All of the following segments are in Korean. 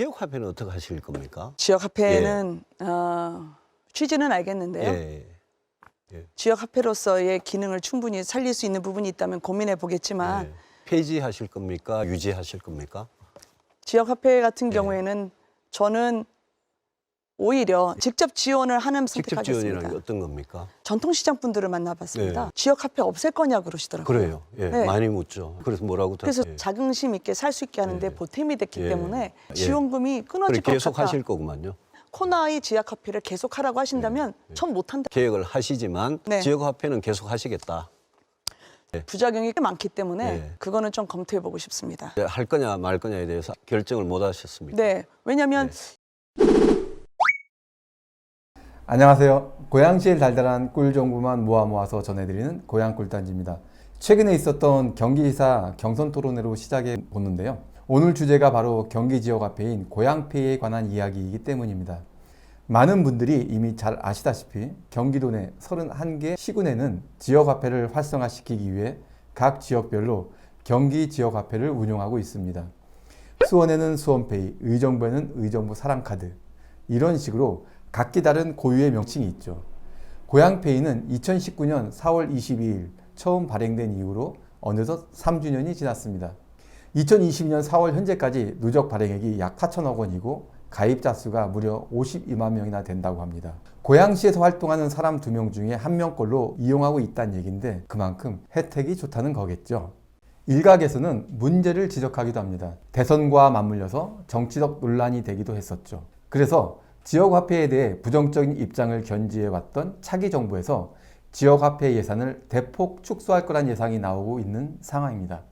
지역 화폐는 어떻게 하실 겁니까? 지역 화폐는 어, 취지는 알겠는데요. 예. 지역 화폐로서의 기능을 충분히 살릴 수 있는 부분이 있다면 고민해 보겠지만 예. 폐지하실 겁니까? 유지하실 겁니까? 지역 화폐 같은 예. 경우에는 저는 오히려 직접 지원을 하는 직접 선택하겠습니다. 지원이라는 게 어떤 겁니까? 전통시장 분들을 만나봤습니다. 네. 지역 화폐 없앨 거냐 그러시더라고요. 그래요. 예. 네. 많이 묻죠. 그래서 뭐라고 그래서 예. 자긍심 있게 살 수 있게 하는데 예. 보탬이 됐기 예. 때문에 예. 지원금이 끊어질 그래 것 계속 같다. 하실 거구만요. 코나이 지역 화폐를 계속 하라고 하신다면 예. 전 못한다. 계획을 하시지만 네. 지역 화폐는 계속 하시겠다. 부작용이 꽤 많기 때문에 예. 그거는 좀 검토해 보고 싶습니다. 예, 할 거냐 말 거냐에 대해서 결정을 못 하셨습니까? 네, 왜냐하면 안녕하세요. 고양시의 달달한 꿀 정보만 모아 모아서 전해드리는 고양 꿀단지입니다. 최근에 있었던 경기지사 경선 토론회로 시작해 보는데요. 오늘 주제가 바로 경기 지역 화폐인 고양페이에 관한 이야기이기 때문입니다. 많은 분들이 이미 잘 아시다시피 경기도 내 31개 시군에는 지역 화폐를 활성화시키기 위해 각 지역별로 경기 지역 화폐를 운용하고 있습니다. 수원에는 수원페이, 의정부에는 의정부 사랑카드 이런 식으로 각기 다른 고유의 명칭이 있죠. 고양페이는 2019년 4월 22일 처음 발행된 이후로 어느덧 3주년이 지났습니다. 2020년 4월 현재까지 누적 발행액이 약 4천억 원이고 가입자 수가 무려 52만 명이나 된다고 합니다. 고양시에서 활동하는 사람 두명 중에 한 명꼴로 이용하고 있다는 얘기인데 그만큼 혜택이 좋다는 거겠죠. 일각에서는 문제를 지적하기도 합니다. 대선과 맞물려서 정치적 논란이 되기도 했었죠. 그래서 지역 화폐에 대해 부정적인 입장을 견지해 왔던 차기 정부에서 지역 화폐 예산을 대폭 축소할 거란 예상이 나오고 있는 상황입니다.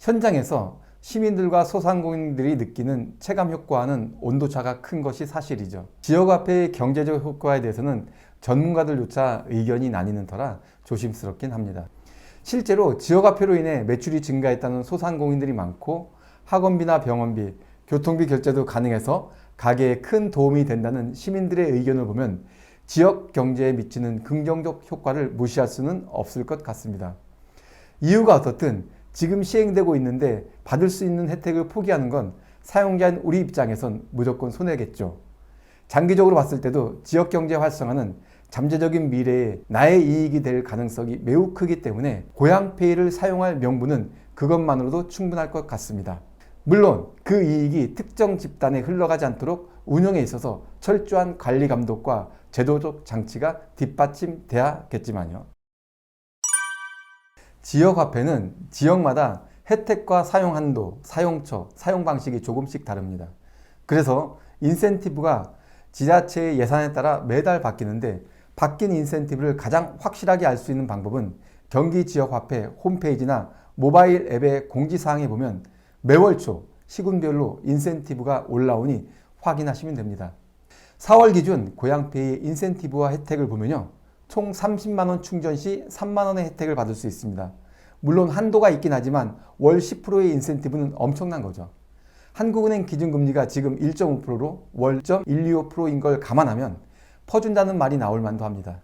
현장에서 시민들과 소상공인들이 느끼는 체감 효과와는 온도차가 큰 것이 사실이죠. 지역화폐의 경제적 효과에 대해서는 전문가들조차 의견이 나뉘는 터라 조심스럽긴 합니다. 실제로 지역화폐로 인해 매출이 증가했다는 소상공인들이 많고 학원비나 병원비, 교통비 결제도 가능해서 가게에 큰 도움이 된다는 시민들의 의견을 보면 지역 경제에 미치는 긍정적 효과를 무시할 수는 없을 것 같습니다. 이유가 어떻든 지금 시행되고 있는데 받을 수 있는 혜택을 포기하는 건 사용자인 우리 입장에선 무조건 손해겠죠. 장기적으로 봤을 때도 지역 경제 활성화는 잠재적인 미래에 나의 이익이 될 가능성이 매우 크기 때문에 고향페이를 사용할 명분은 그것만으로도 충분할 것 같습니다. 물론 그 이익이 특정 집단에 흘러가지 않도록 운영에 있어서 철저한 관리 감독과 제도적 장치가 뒷받침돼야겠지만요. 지역화폐는 지역마다 혜택과 사용 한도, 사용처, 사용 방식이 조금씩 다릅니다. 그래서 인센티브가 지자체의 예산에 따라 매달 바뀌는데 바뀐 인센티브를 가장 확실하게 알 수 있는 방법은 경기 지역 화폐 홈페이지나 모바일 앱의 공지사항에 보면 매월 초 시군별로 인센티브가 올라오니 확인하시면 됩니다. 4월 기준 고양페이 인센티브와 혜택을 보면요. 총 30만원 충전 시 3만원의 혜택을 받을 수 있습니다. 물론 한도가 있긴 하지만 월 10%의 인센티브는 엄청난 거죠. 한국은행 기준금리가 지금 1.5%로 월 0.125%인 걸 감안하면 퍼준다는 말이 나올 만도 합니다.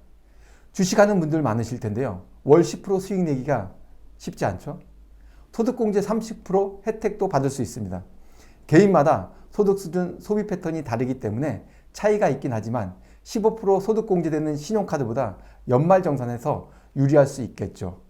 주식하는 분들 많으실 텐데요. 월 10% 수익 내기가 쉽지 않죠? 소득공제 30% 혜택도 받을 수 있습니다. 개인마다 소득 수준, 소비 패턴이 다르기 때문에 차이가 있긴 하지만 15% 소득공제되는 신용카드보다 연말정산에서 유리할 수 있겠죠.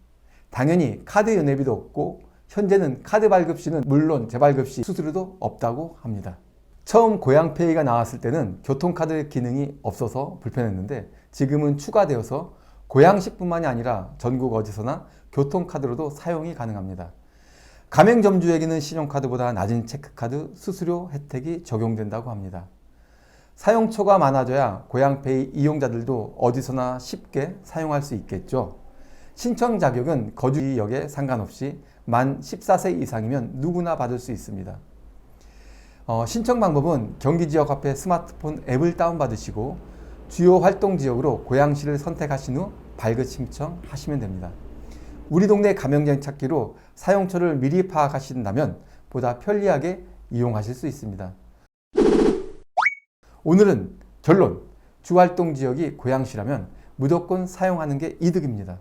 당연히 카드 연회비도 없고 현재는 카드 발급 시는 물론 재발급 시 수수료도 없다고 합니다. 처음 고양페이가 나왔을 때는 교통카드 기능이 없어서 불편했는데 지금은 추가되어서 고양시뿐만이 아니라 전국 어디서나 교통카드로도 사용이 가능합니다. 가맹점주에게는 신용카드보다 낮은 체크카드 수수료 혜택이 적용된다고 합니다. 사용처가 많아져야 고양페이 이용자들도 어디서나 쉽게 사용할 수 있겠죠. 신청 자격은 거주 지역에 상관없이 만 14세 이상이면 누구나 받을 수 있습니다. 어, 신청 방법은 경기지역 화폐 스마트폰 앱을 다운받으시고 주요 활동 지역으로 고양시를 선택하신 후 발급 신청하시면 됩니다. 우리 동네 가맹점 찾기로 사용처를 미리 파악하신다면 보다 편리하게 이용하실 수 있습니다. 오늘은 결론. 주활동 지역이 고양시라면 무조건 사용하는 게 이득입니다.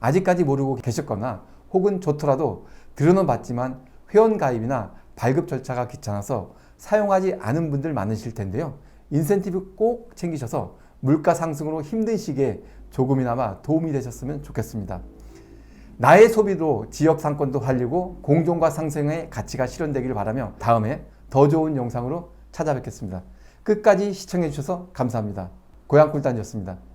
아직까지 모르고 계셨거나 혹은 좋더라도 들어는 봤지만 회원 가입이나 발급 절차가 귀찮아서 사용하지 않은 분들 많으실 텐데요. 인센티브 꼭 챙기셔서 물가 상승으로 힘든 시기에 조금이나마 도움이 되셨으면 좋겠습니다. 나의 소비로 지역 상권도 활리고 공존과 상생의 가치가 실현되기를 바라며 다음에 더 좋은 영상으로 찾아뵙겠습니다. 끝까지 시청해 주셔서 감사합니다. 고향 꿀단이었습니다.